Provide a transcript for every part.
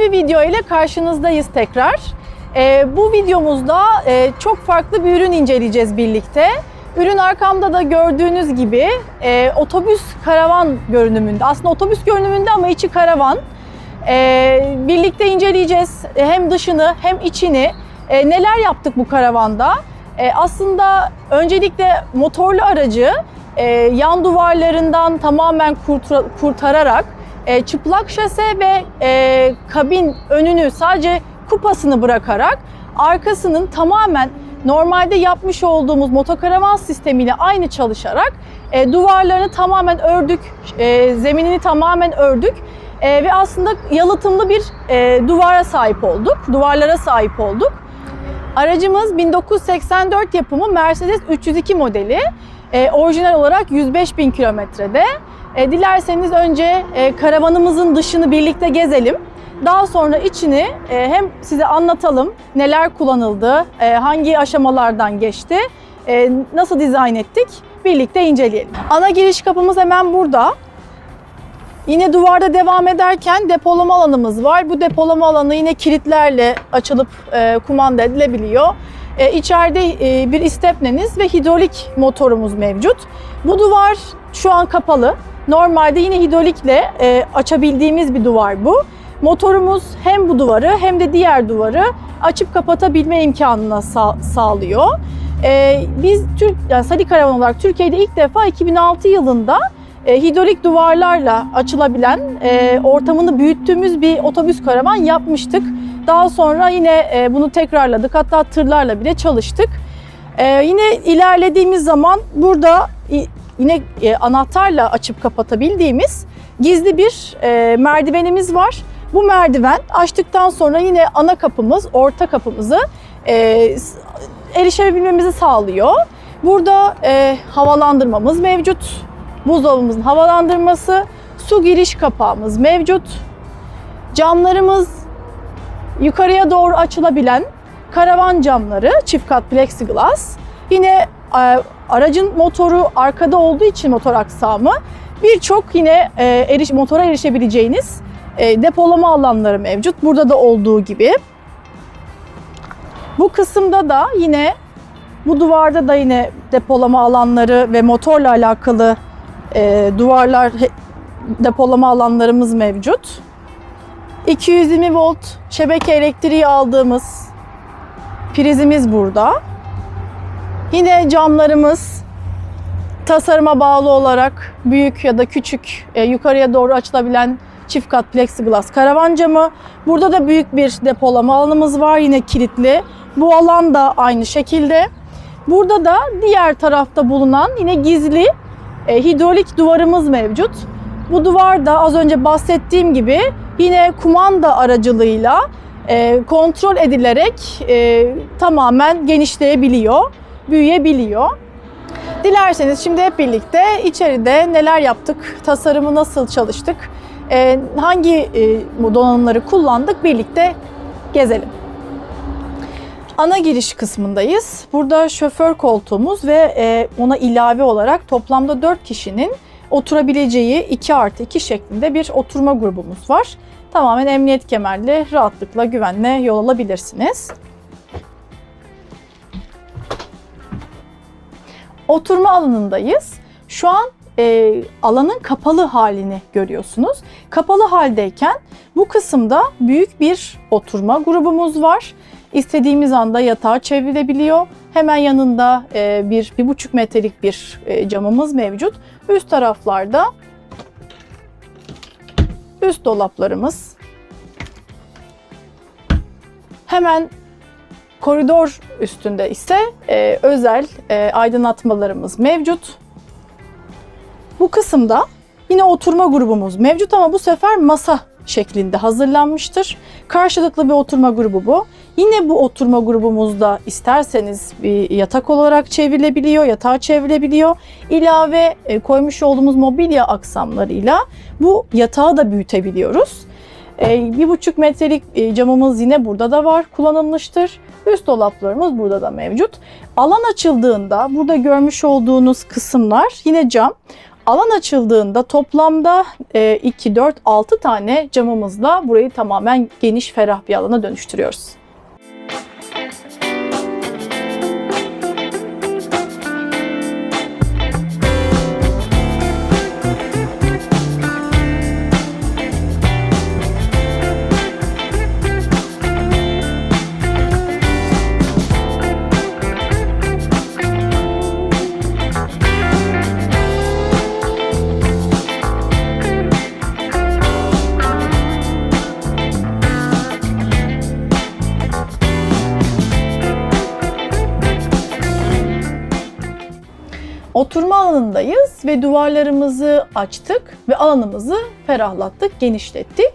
Bir video ile karşınızdayız tekrar. Ee, bu videomuzda e, çok farklı bir ürün inceleyeceğiz birlikte. Ürün arkamda da gördüğünüz gibi e, otobüs karavan görünümünde. Aslında otobüs görünümünde ama içi karavan. Ee, birlikte inceleyeceğiz E, hem dışını hem içini. E, neler yaptık bu karavanda? E, aslında öncelikle motorlu aracı e, yan duvarlarından tamamen kurtararak e, çıplak şase ve e, kabin önünü sadece kupasını bırakarak arkasının tamamen normalde yapmış olduğumuz motokaravan sistemiyle aynı çalışarak e, duvarlarını tamamen ördük, e, zeminini tamamen ördük E, ve aslında yalıtımlı bir e, duvara sahip olduk, duvarlara sahip olduk. Aracımız 1984 yapımı Mercedes 302 modeli. E, orijinal olarak 105 bin kilometrede. E, dilerseniz önce e, karavanımızın dışını birlikte gezelim. Daha sonra içini e, hem size anlatalım neler kullanıldı, e, hangi aşamalardan geçti, e, nasıl dizayn ettik birlikte inceleyelim. Ana giriş kapımız hemen burada. Yine duvarda devam ederken depolama alanımız var. Bu depolama alanı yine kilitlerle açılıp e, kumanda edilebiliyor. E, içeride e, bir istepneniz ve hidrolik motorumuz mevcut. Bu duvar şu an kapalı. Normalde yine hidrolikle e, açabildiğimiz bir duvar bu. Motorumuz hem bu duvarı hem de diğer duvarı açıp kapatabilme imkanına sa- sağlıyor. E, biz Türk, yani Sadi Karavan olarak Türkiye'de ilk defa 2006 yılında e, hidrolik duvarlarla açılabilen e, ortamını büyüttüğümüz bir otobüs karavan yapmıştık. Daha sonra yine e, bunu tekrarladık. Hatta tırlarla bile çalıştık. E, yine ilerlediğimiz zaman burada yine e, anahtarla açıp kapatabildiğimiz gizli bir e, merdivenimiz var. Bu merdiven açtıktan sonra yine ana kapımız, orta kapımızı e, erişebilmemizi sağlıyor. Burada e, havalandırmamız mevcut. Buzdolabımızın havalandırması, su giriş kapağımız mevcut. Camlarımız yukarıya doğru açılabilen karavan camları, çift kat plexiglass. Yine e, aracın motoru arkada olduğu için motor aksamı birçok yine e, eriş, motora erişebileceğiniz e, depolama alanları mevcut. Burada da olduğu gibi. Bu kısımda da yine bu duvarda da yine depolama alanları ve motorla alakalı e, duvarlar depolama alanlarımız mevcut. 220 volt şebeke elektriği aldığımız prizimiz burada. Yine camlarımız tasarıma bağlı olarak büyük ya da küçük e, yukarıya doğru açılabilen çift kat plexiglass karavan camı. Burada da büyük bir depolama alanımız var yine kilitli. Bu alan da aynı şekilde. Burada da diğer tarafta bulunan yine gizli e, hidrolik duvarımız mevcut. Bu duvar da az önce bahsettiğim gibi yine kumanda aracılığıyla e, kontrol edilerek e, tamamen genişleyebiliyor, büyüyebiliyor. Dilerseniz şimdi hep birlikte içeride neler yaptık, tasarımı nasıl çalıştık, e, hangi e, donanımları kullandık birlikte gezelim. Ana giriş kısmındayız. Burada şoför koltuğumuz ve e, ona ilave olarak toplamda 4 kişinin oturabileceği 2 artı 2 şeklinde bir oturma grubumuz var. Tamamen emniyet kemerli rahatlıkla güvenle yol alabilirsiniz. Oturma alanındayız. Şu an e, alanın kapalı halini görüyorsunuz. Kapalı haldeyken bu kısımda büyük bir oturma grubumuz var. İstediğimiz anda yatağa çevrilebiliyor. Hemen yanında e, bir, bir buçuk metrelik bir e, camımız mevcut. Üst taraflarda üst dolaplarımız. Hemen koridor üstünde ise e, özel e, aydınlatmalarımız mevcut. Bu kısımda yine oturma grubumuz mevcut ama bu sefer masa şeklinde hazırlanmıştır. Karşılıklı bir oturma grubu bu. Yine bu oturma grubumuzda isterseniz bir yatak olarak çevrilebiliyor, yatağa çevrilebiliyor. İlave e, koymuş olduğumuz mobilya aksamlarıyla bu yatağı da büyütebiliyoruz. E, Bir buçuk metrelik e, camımız yine burada da var, kullanılmıştır. Üst dolaplarımız burada da mevcut. Alan açıldığında burada görmüş olduğunuz kısımlar yine cam. Alan açıldığında toplamda e, 2, 4, 6 tane camımızla burayı tamamen geniş, ferah bir alana dönüştürüyoruz. Oturma alanındayız ve duvarlarımızı açtık ve alanımızı ferahlattık, genişlettik.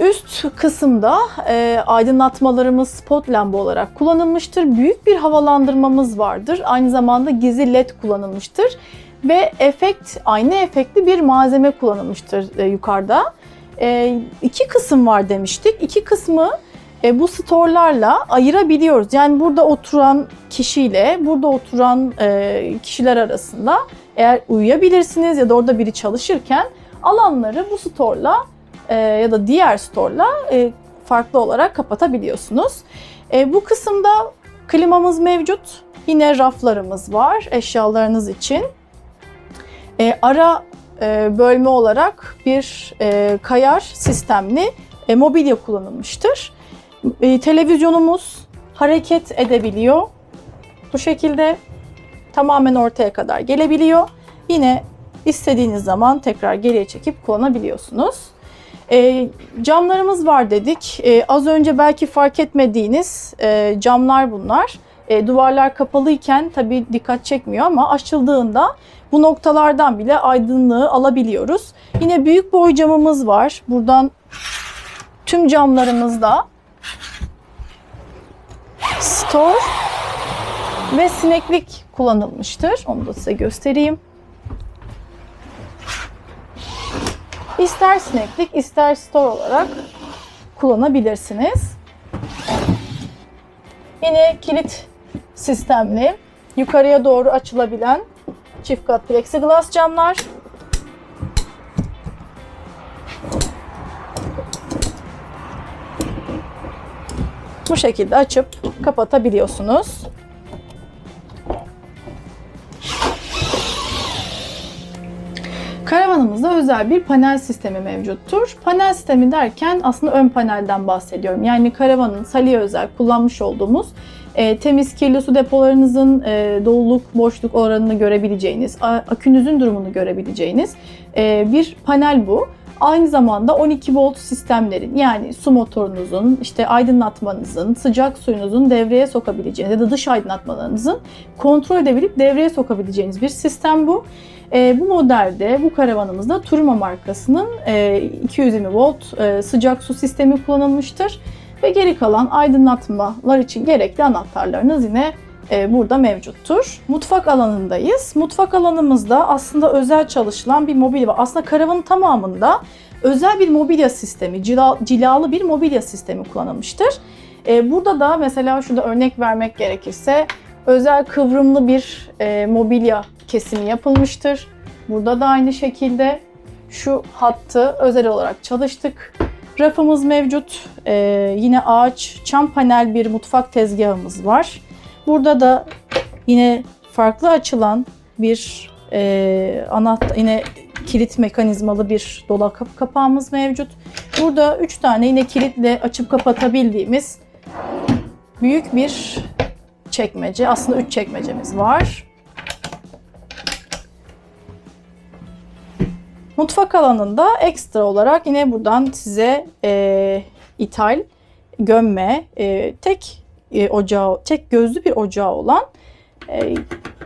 Üst kısımda e, aydınlatmalarımız spot lamba olarak kullanılmıştır. Büyük bir havalandırmamız vardır. Aynı zamanda gizli led kullanılmıştır. Ve efekt, aynı efektli bir malzeme kullanılmıştır e, yukarıda. E, iki kısım var demiştik. İki kısmı e, bu storlarla ayırabiliyoruz. Yani burada oturan kişiyle burada oturan e, kişiler arasında eğer uyuyabilirsiniz ya da orada biri çalışırken alanları bu storla e, ya da diğer storla e, farklı olarak kapatabiliyorsunuz. E, bu kısımda klimamız mevcut. Yine raflarımız var eşyalarınız için. E, ara e, bölme olarak bir e, kayar sistemli e, mobilya kullanılmıştır. E, televizyonumuz hareket edebiliyor. Bu şekilde tamamen ortaya kadar gelebiliyor. Yine istediğiniz zaman tekrar geriye çekip kullanabiliyorsunuz. E, camlarımız var dedik. E, az önce belki fark etmediğiniz e, camlar bunlar. E, duvarlar kapalıyken tabii dikkat çekmiyor ama açıldığında bu noktalardan bile aydınlığı alabiliyoruz. Yine büyük boy camımız var. Buradan tüm camlarımızda store ve sineklik kullanılmıştır. Onu da size göstereyim. İster sineklik ister store olarak kullanabilirsiniz. Yine kilit sistemli, yukarıya doğru açılabilen çift kat plexiglass camlar. Bu şekilde açıp kapatabiliyorsunuz. Karavanımızda özel bir panel sistemi mevcuttur. Panel sistemi derken aslında ön panelden bahsediyorum. Yani karavanın salya özel kullanmış olduğumuz e, temiz kirli su depolarınızın e, doluluk, boşluk oranını görebileceğiniz, akünüzün durumunu görebileceğiniz e, bir panel bu. Aynı zamanda 12 volt sistemlerin yani su motorunuzun, işte aydınlatmanızın, sıcak suyunuzun devreye sokabileceğiniz ya da dış aydınlatmalarınızın kontrol edebilip devreye sokabileceğiniz bir sistem bu. E, bu modelde, bu karavanımızda Turma markasının e, 220 volt e, sıcak su sistemi kullanılmıştır. Ve geri kalan aydınlatmalar için gerekli anahtarlarınız yine burada mevcuttur. Mutfak alanındayız. Mutfak alanımızda aslında özel çalışılan bir mobilya var. Aslında karavanın tamamında özel bir mobilya sistemi, cila, cilalı bir mobilya sistemi kullanılmıştır. E, burada da mesela şurada örnek vermek gerekirse özel kıvrımlı bir e, mobilya kesimi yapılmıştır. Burada da aynı şekilde şu hattı özel olarak çalıştık. Rafımız mevcut. E, yine ağaç, çam panel bir mutfak tezgahımız var. Burada da yine farklı açılan bir e, anahtar, yine kilit mekanizmalı bir dolap kap- kapağımız mevcut. Burada 3 tane yine kilitle açıp kapatabildiğimiz büyük bir çekmece. Aslında 3 çekmecemiz var. Mutfak alanında ekstra olarak yine buradan size e, ithal, gömme, e, tek e, ocağı, tek gözlü bir ocağı olan e,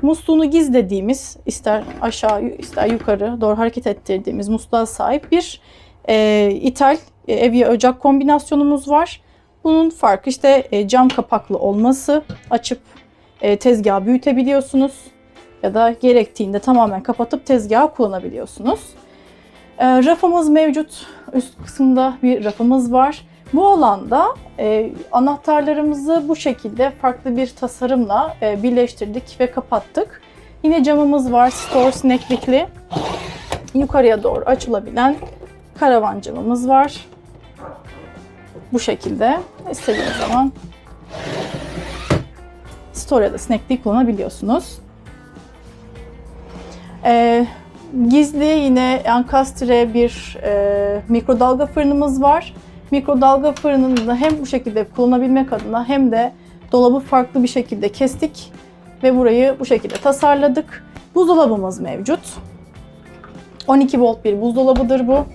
musluğunu gizlediğimiz ister aşağı ister yukarı doğru hareket ettirdiğimiz musluğa sahip bir e, ithal e, ev ya ocak kombinasyonumuz var. Bunun farkı işte e, cam kapaklı olması, açıp e, tezgahı büyütebiliyorsunuz ya da gerektiğinde tamamen kapatıp tezgahı kullanabiliyorsunuz. E, rafımız mevcut. Üst kısımda bir rafımız var. Bu alanda e, anahtarlarımızı bu şekilde farklı bir tasarımla e, birleştirdik ve kapattık. Yine camımız var, store sineklikli. Yukarıya doğru açılabilen karavan camımız var. Bu şekilde istediğiniz zaman store ya da sinekliği kullanabiliyorsunuz. Ee, gizli yine enkastre bir e, mikrodalga fırınımız var. Mikrodalga fırınını da hem bu şekilde kullanabilmek adına hem de dolabı farklı bir şekilde kestik ve burayı bu şekilde tasarladık. Buzdolabımız mevcut. 12 volt bir buzdolabıdır bu.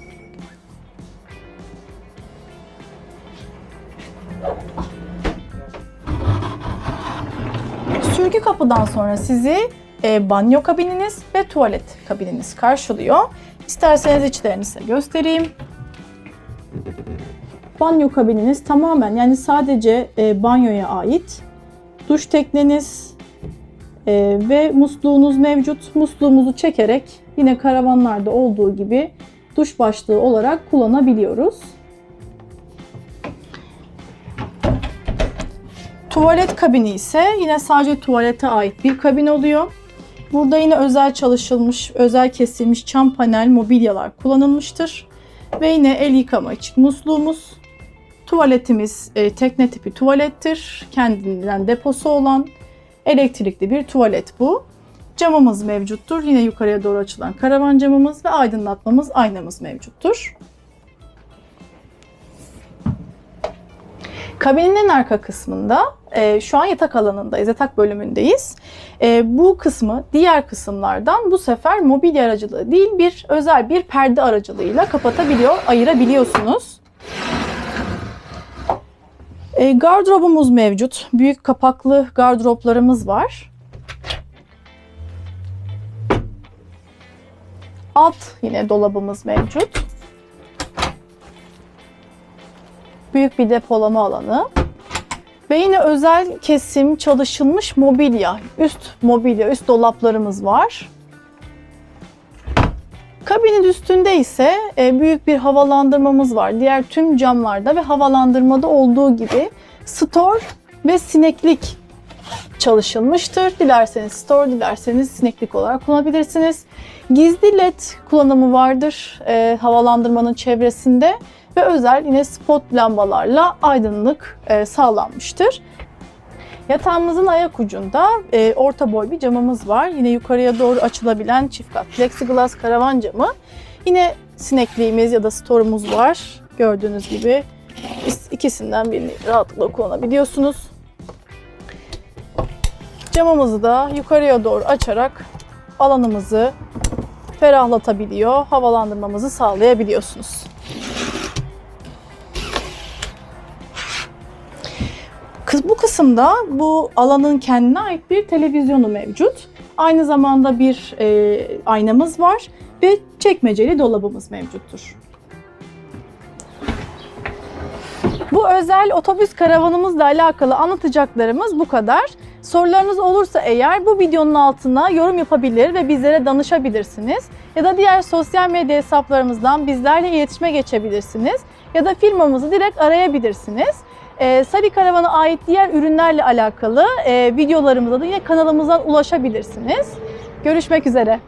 Sürgü kapıdan sonra sizi e, banyo kabininiz ve tuvalet kabininiz karşılıyor. İsterseniz içlerini size göstereyim. Banyo kabininiz tamamen yani sadece e, banyoya ait. Duş tekneniz e, ve musluğunuz mevcut. Musluğumuzu çekerek yine karavanlarda olduğu gibi duş başlığı olarak kullanabiliyoruz. Tuvalet kabini ise yine sadece tuvalete ait bir kabin oluyor. Burada yine özel çalışılmış, özel kesilmiş çam panel mobilyalar kullanılmıştır. Ve yine el yıkama açık musluğumuz. Tuvaletimiz e, tekne tipi tuvalettir. Kendinden deposu olan elektrikli bir tuvalet bu. Camımız mevcuttur. Yine yukarıya doğru açılan karavan camımız ve aydınlatmamız aynamız mevcuttur. Kabinin en arka kısmında e, şu an yatak alanındayız, yatak bölümündeyiz. E, bu kısmı diğer kısımlardan bu sefer mobilya aracılığı değil bir özel bir perde aracılığıyla kapatabiliyor, ayırabiliyorsunuz. E, gardırobumuz mevcut. Büyük kapaklı gardıroplarımız var. Alt yine dolabımız mevcut. Büyük bir depolama alanı. Ve yine özel kesim çalışılmış mobilya, üst mobilya, üst dolaplarımız var. Kabinin üstünde ise e, büyük bir havalandırmamız var. Diğer tüm camlarda ve havalandırmada olduğu gibi store ve sineklik çalışılmıştır. Dilerseniz store, dilerseniz sineklik olarak kullanabilirsiniz. Gizli led kullanımı vardır e, havalandırmanın çevresinde ve özel yine spot lambalarla aydınlık e, sağlanmıştır. Yatağımızın ayak ucunda e, orta boy bir camımız var. Yine yukarıya doğru açılabilen çift kat plexiglass karavan camı. Yine sinekliğimiz ya da store'umuz var. Gördüğünüz gibi ikisinden birini rahatlıkla kullanabiliyorsunuz. Camımızı da yukarıya doğru açarak alanımızı ferahlatabiliyor, havalandırmamızı sağlayabiliyorsunuz. Bu kısımda bu alanın kendine ait bir televizyonu mevcut. Aynı zamanda bir e, aynamız var ve çekmeceli dolabımız mevcuttur. Bu özel otobüs karavanımızla alakalı anlatacaklarımız bu kadar. Sorularınız olursa eğer bu videonun altına yorum yapabilir ve bizlere danışabilirsiniz. Ya da diğer sosyal medya hesaplarımızdan bizlerle iletişime geçebilirsiniz. Ya da firmamızı direkt arayabilirsiniz. Ee, Sari Karavan'a ait diğer ürünlerle alakalı e, videolarımıza da yine kanalımızdan ulaşabilirsiniz. Görüşmek üzere.